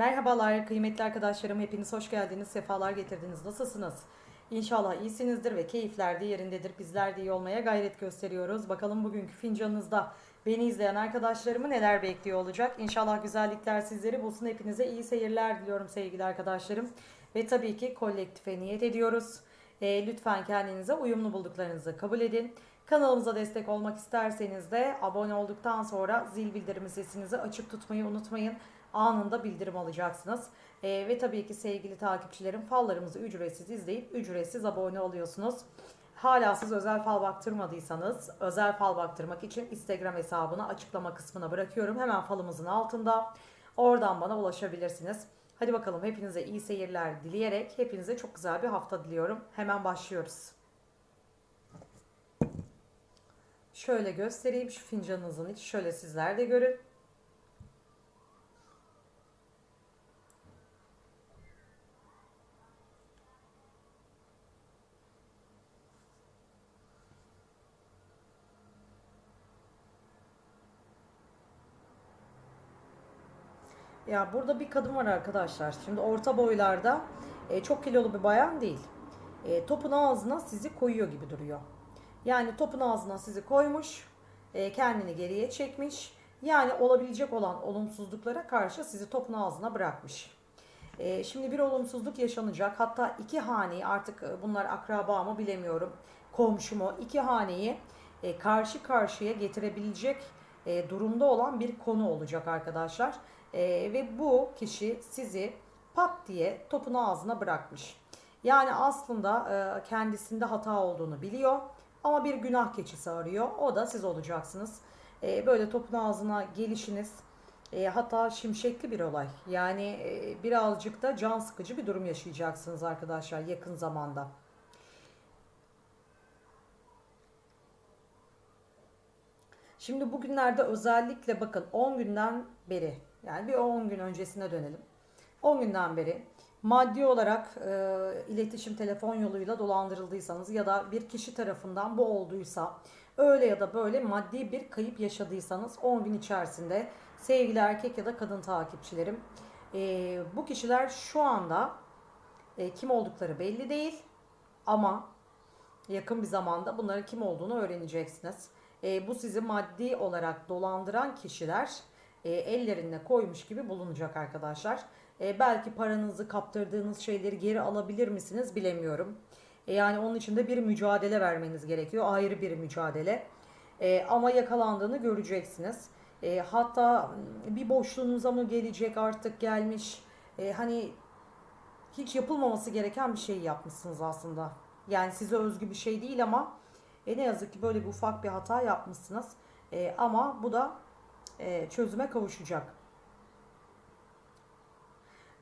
Merhabalar kıymetli arkadaşlarım hepiniz hoş geldiniz sefalar getirdiniz nasılsınız? İnşallah iyisinizdir ve keyifler de yerindedir bizler de iyi olmaya gayret gösteriyoruz. Bakalım bugünkü fincanınızda beni izleyen arkadaşlarımı neler bekliyor olacak? İnşallah güzellikler sizleri bulsun hepinize iyi seyirler diliyorum sevgili arkadaşlarım. Ve tabii ki kolektife niyet ediyoruz. E, lütfen kendinize uyumlu bulduklarınızı kabul edin. Kanalımıza destek olmak isterseniz de abone olduktan sonra zil bildirimi sesinizi açık tutmayı unutmayın. Anında bildirim alacaksınız. Ee, ve tabii ki sevgili takipçilerim fallarımızı ücretsiz izleyip ücretsiz abone oluyorsunuz. Hala siz özel fal baktırmadıysanız özel fal baktırmak için Instagram hesabını açıklama kısmına bırakıyorum. Hemen falımızın altında. Oradan bana ulaşabilirsiniz. Hadi bakalım hepinize iyi seyirler dileyerek hepinize çok güzel bir hafta diliyorum. Hemen başlıyoruz. Şöyle göstereyim şu fincanınızın içi. Şöyle sizler de görün. Ya burada bir kadın var arkadaşlar. Şimdi orta boylarda e, çok kilolu bir bayan değil. E, topun ağzına sizi koyuyor gibi duruyor. Yani topun ağzına sizi koymuş, e, kendini geriye çekmiş. Yani olabilecek olan olumsuzluklara karşı sizi topun ağzına bırakmış. E, şimdi bir olumsuzluk yaşanacak. Hatta iki haneyi artık e, bunlar akraba mı bilemiyorum. Komşu mu? iki haneyi e, karşı karşıya getirebilecek e, durumda olan bir konu olacak arkadaşlar. E, ve bu kişi sizi pat diye topun ağzına bırakmış. Yani aslında e, kendisinde hata olduğunu biliyor ama bir günah keçisi arıyor. O da siz olacaksınız. E, böyle topun ağzına gelişiniz e, hatta şimşekli bir olay. Yani e, birazcık da can sıkıcı bir durum yaşayacaksınız arkadaşlar yakın zamanda. Şimdi bugünlerde özellikle bakın 10 günden beri yani bir 10 gün öncesine dönelim. 10 günden beri maddi olarak e, iletişim telefon yoluyla dolandırıldıysanız ya da bir kişi tarafından bu olduysa öyle ya da böyle maddi bir kayıp yaşadıysanız 10 gün içerisinde sevgili erkek ya da kadın takipçilerim e, bu kişiler şu anda e, kim oldukları belli değil ama yakın bir zamanda bunların kim olduğunu öğreneceksiniz. E, bu sizi maddi olarak dolandıran kişiler e, ellerine koymuş gibi bulunacak arkadaşlar. E, belki paranızı kaptırdığınız şeyleri geri alabilir misiniz bilemiyorum. E, yani onun için de bir mücadele vermeniz gerekiyor. Ayrı bir mücadele. E, ama yakalandığını göreceksiniz. E, hatta bir boşluğunuza mı gelecek artık gelmiş. E, hani hiç yapılmaması gereken bir şey yapmışsınız aslında. Yani size özgü bir şey değil ama e, ne yazık ki böyle bir ufak bir hata yapmışsınız. E, ama bu da e, çözüme kavuşacak.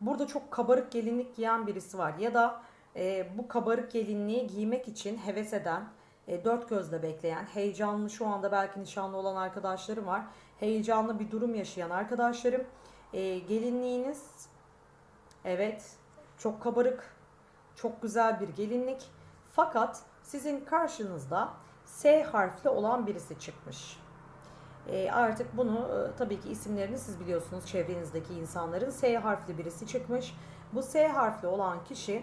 Burada çok kabarık gelinlik giyen birisi var ya da e, bu kabarık gelinliği giymek için heves eden, e, dört gözle bekleyen, heyecanlı şu anda belki nişanlı olan arkadaşlarım var. Heyecanlı bir durum yaşayan arkadaşlarım. E, gelinliğiniz evet çok kabarık, çok güzel bir gelinlik. Fakat sizin karşınızda S harfli olan birisi çıkmış. E, artık bunu e, tabii ki isimlerini siz biliyorsunuz çevrenizdeki insanların S harfli birisi çıkmış. Bu S harfli olan kişi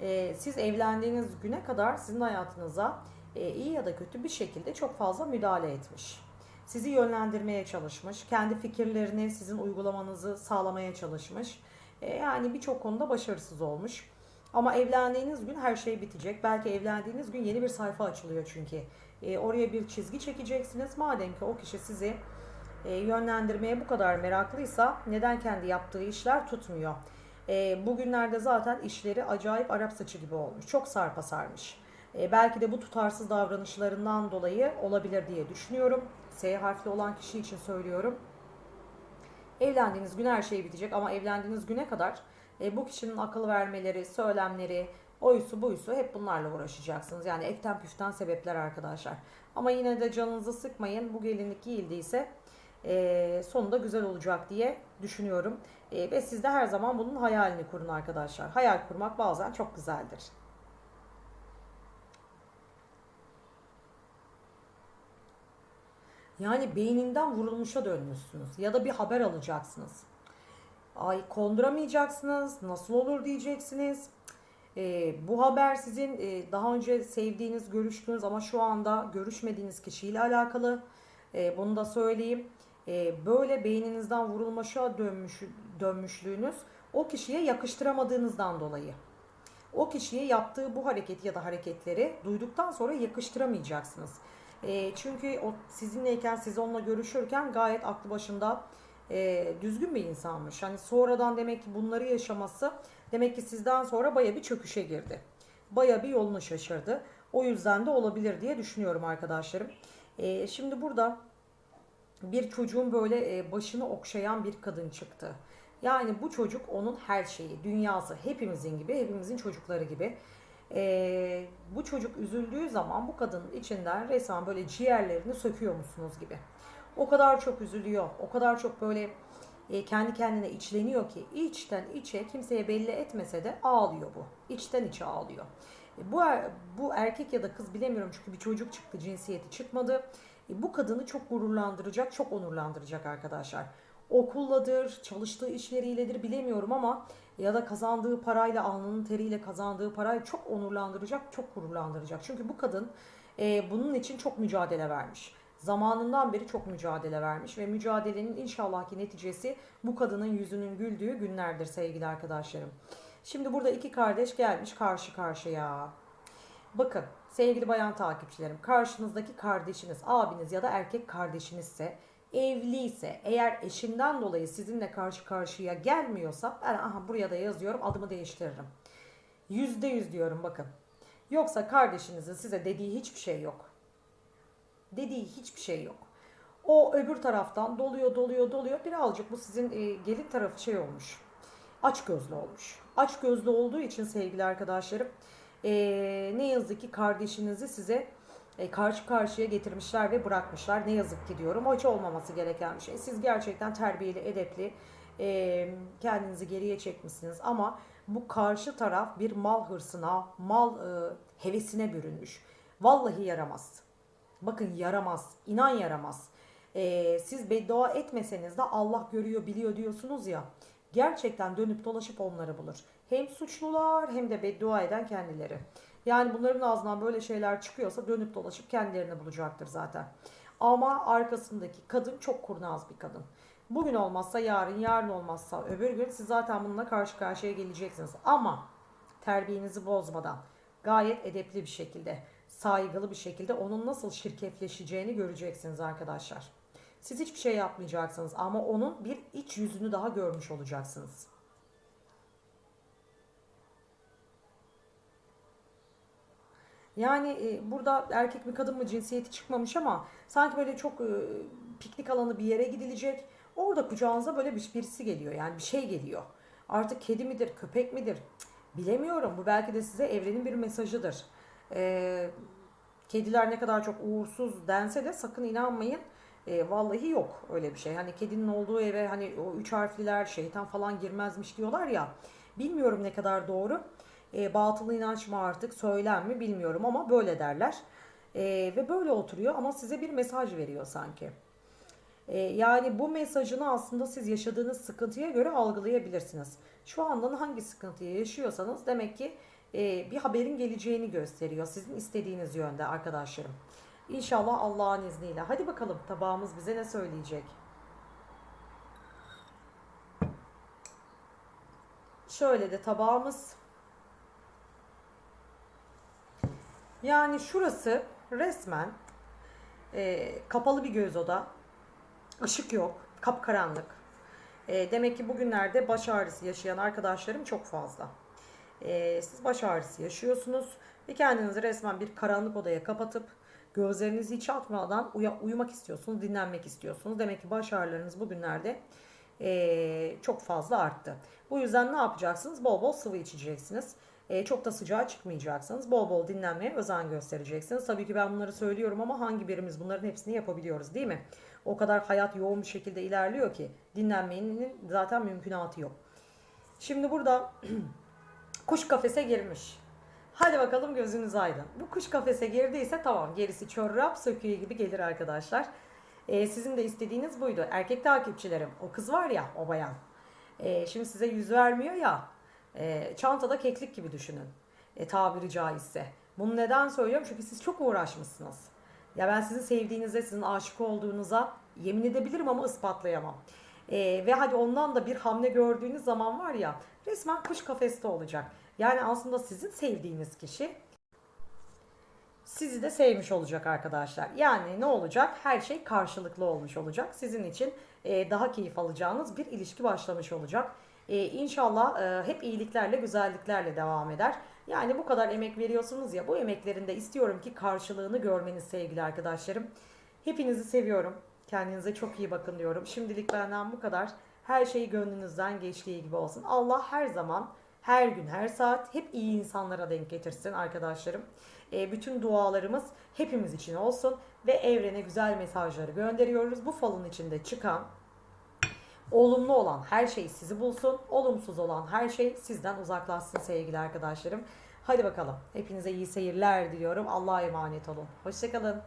e, siz evlendiğiniz güne kadar sizin hayatınıza e, iyi ya da kötü bir şekilde çok fazla müdahale etmiş. Sizi yönlendirmeye çalışmış, kendi fikirlerini sizin uygulamanızı sağlamaya çalışmış. E, yani birçok konuda başarısız olmuş. Ama evlendiğiniz gün her şey bitecek. Belki evlendiğiniz gün yeni bir sayfa açılıyor çünkü. E, oraya bir çizgi çekeceksiniz. Madem ki o kişi sizi e, yönlendirmeye bu kadar meraklıysa neden kendi yaptığı işler tutmuyor? E, bugünlerde zaten işleri acayip Arap saçı gibi olmuş. Çok sarpa sarmış. E, belki de bu tutarsız davranışlarından dolayı olabilir diye düşünüyorum. S harfli olan kişi için söylüyorum. Evlendiğiniz gün her şey bitecek ama evlendiğiniz güne kadar e, bu kişinin akıl vermeleri, söylemleri, oysu buysu hep bunlarla uğraşacaksınız. Yani ekten püften sebepler arkadaşlar. Ama yine de canınızı sıkmayın. Bu gelinlik giyildiyse e, sonunda güzel olacak diye düşünüyorum. E, ve siz de her zaman bunun hayalini kurun arkadaşlar. Hayal kurmak bazen çok güzeldir. Yani beyninden vurulmuşa dönmüşsünüz. Ya da bir haber alacaksınız. Ay konduramayacaksınız. Nasıl olur diyeceksiniz. E, bu haber sizin e, daha önce sevdiğiniz, görüştüğünüz ama şu anda görüşmediğiniz kişiyle alakalı. E, bunu da söyleyeyim. E, böyle beyninizden vurulmaşa dönmüş, dönmüşlüğünüz o kişiye yakıştıramadığınızdan dolayı. O kişiye yaptığı bu hareketi ya da hareketleri duyduktan sonra yakıştıramayacaksınız. E, çünkü o sizinleyken, siz onunla görüşürken gayet aklı başında e, düzgün bir insanmış. Hani sonradan demek ki bunları yaşaması demek ki sizden sonra baya bir çöküşe girdi. Baya bir yolunu şaşırdı. O yüzden de olabilir diye düşünüyorum arkadaşlarım. E, şimdi burada bir çocuğun böyle e, başını okşayan bir kadın çıktı. Yani bu çocuk onun her şeyi, dünyası, hepimizin gibi, hepimizin çocukları gibi. E, bu çocuk üzüldüğü zaman bu kadının içinden resmen böyle ciğerlerini söküyor musunuz gibi. O kadar çok üzülüyor, o kadar çok böyle e, kendi kendine içleniyor ki içten içe kimseye belli etmese de ağlıyor bu. İçten içe ağlıyor. E, bu er, bu erkek ya da kız bilemiyorum çünkü bir çocuk çıktı, cinsiyeti çıkmadı. E, bu kadını çok gururlandıracak, çok onurlandıracak arkadaşlar. Okulladır, çalıştığı işleriyledir bilemiyorum ama ya da kazandığı parayla, alnının teriyle kazandığı parayla çok onurlandıracak, çok gururlandıracak. Çünkü bu kadın e, bunun için çok mücadele vermiş. Zamanından beri çok mücadele vermiş ve mücadelenin inşallah ki neticesi bu kadının yüzünün güldüğü günlerdir sevgili arkadaşlarım. Şimdi burada iki kardeş gelmiş karşı karşıya. Bakın sevgili bayan takipçilerim karşınızdaki kardeşiniz, abiniz ya da erkek kardeşinizse evliyse eğer eşinden dolayı sizinle karşı karşıya gelmiyorsa ben aha buraya da yazıyorum adımı değiştiririm. Yüzde yüz diyorum bakın. Yoksa kardeşinizin size dediği hiçbir şey yok. Dediği hiçbir şey yok. O öbür taraftan doluyor doluyor doluyor. Birazcık bu sizin e, gelin tarafı şey olmuş. Aç gözlü olmuş. Aç gözlü olduğu için sevgili arkadaşlarım e, ne yazık ki kardeşinizi size e, karşı karşıya getirmişler ve bırakmışlar. Ne yazık ki diyorum. Hiç olmaması gereken bir şey. Siz gerçekten terbiyeli, edepli, e, kendinizi geriye çekmişsiniz. Ama bu karşı taraf bir mal hırsına, mal e, hevesine bürünmüş. Vallahi yaramaz. Bakın yaramaz. inan yaramaz. E, siz beddua etmeseniz de Allah görüyor, biliyor diyorsunuz ya. Gerçekten dönüp dolaşıp onları bulur. Hem suçlular hem de beddua eden kendileri. Yani bunların ağzından böyle şeyler çıkıyorsa dönüp dolaşıp kendilerini bulacaktır zaten. Ama arkasındaki kadın çok kurnaz bir kadın. Bugün olmazsa yarın, yarın olmazsa öbür gün siz zaten bununla karşı karşıya geleceksiniz. Ama terbiyenizi bozmadan gayet edepli bir şekilde, saygılı bir şekilde onun nasıl şirketleşeceğini göreceksiniz arkadaşlar. Siz hiçbir şey yapmayacaksınız ama onun bir iç yüzünü daha görmüş olacaksınız. Yani e, burada erkek mi kadın mı cinsiyeti çıkmamış ama sanki böyle çok e, piknik alanı bir yere gidilecek. Orada kucağınıza böyle bir birisi geliyor. Yani bir şey geliyor. Artık kedi midir, köpek midir? Bilemiyorum. Bu belki de size evrenin bir mesajıdır. E, kediler ne kadar çok uğursuz dense de sakın inanmayın. E, vallahi yok öyle bir şey. Hani kedinin olduğu eve hani o üç harfliler şeytan falan girmezmiş diyorlar ya. Bilmiyorum ne kadar doğru e, batıl inanç mı artık söylen mi bilmiyorum ama böyle derler. E, ve böyle oturuyor ama size bir mesaj veriyor sanki. E, yani bu mesajını aslında siz yaşadığınız sıkıntıya göre algılayabilirsiniz. Şu andan hangi sıkıntıyı yaşıyorsanız demek ki e, bir haberin geleceğini gösteriyor. Sizin istediğiniz yönde arkadaşlarım. İnşallah Allah'ın izniyle. Hadi bakalım tabağımız bize ne söyleyecek? Şöyle de tabağımız Yani şurası resmen e, kapalı bir göz oda. Işık yok. Kapkaranlık. E, demek ki bugünlerde baş ağrısı yaşayan arkadaşlarım çok fazla. E, siz baş ağrısı yaşıyorsunuz ve kendinizi resmen bir karanlık odaya kapatıp gözlerinizi hiç atmadan uya, uyumak istiyorsunuz, dinlenmek istiyorsunuz. Demek ki baş ağrılarınız bugünlerde e, çok fazla arttı. Bu yüzden ne yapacaksınız? Bol bol sıvı içeceksiniz. E, çok da sıcağa çıkmayacaksınız. Bol bol dinlenmeye özen göstereceksiniz. Tabii ki ben bunları söylüyorum ama hangi birimiz bunların hepsini yapabiliyoruz değil mi? O kadar hayat yoğun bir şekilde ilerliyor ki dinlenmenin zaten mümkünatı yok. Şimdi burada kuş kafese girmiş. Hadi bakalım gözünüz aydın. Bu kuş kafese girdiyse tamam gerisi çorap söküğü gibi gelir arkadaşlar. Ee, sizin de istediğiniz buydu. Erkek takipçilerim o kız var ya o bayan. E, şimdi size yüz vermiyor ya. E, çantada keklik gibi düşünün. E, tabiri caizse. Bunu neden söylüyorum? Çünkü siz çok uğraşmışsınız. Ya ben sizi sevdiğinize, sizin aşık olduğunuza yemin edebilirim ama ispatlayamam. Ee, ve hadi ondan da bir hamle gördüğünüz zaman var ya resmen kuş kafeste olacak. Yani aslında sizin sevdiğiniz kişi sizi de sevmiş olacak arkadaşlar. Yani ne olacak? Her şey karşılıklı olmuş olacak. Sizin için e, daha keyif alacağınız bir ilişki başlamış olacak. E, inşallah e, hep iyiliklerle, güzelliklerle devam eder. Yani bu kadar emek veriyorsunuz ya bu emeklerin de istiyorum ki karşılığını görmeniz sevgili arkadaşlarım. Hepinizi seviyorum. Kendinize çok iyi bakın diyorum. Şimdilik benden bu kadar. Her şey gönlünüzden geçtiği gibi olsun. Allah her zaman, her gün, her saat hep iyi insanlara denk getirsin arkadaşlarım. E, bütün dualarımız hepimiz için olsun ve evrene güzel mesajları gönderiyoruz. Bu falın içinde çıkan olumlu olan her şey sizi bulsun. Olumsuz olan her şey sizden uzaklaşsın sevgili arkadaşlarım. Hadi bakalım. Hepinize iyi seyirler diliyorum. Allah'a emanet olun. Hoşçakalın.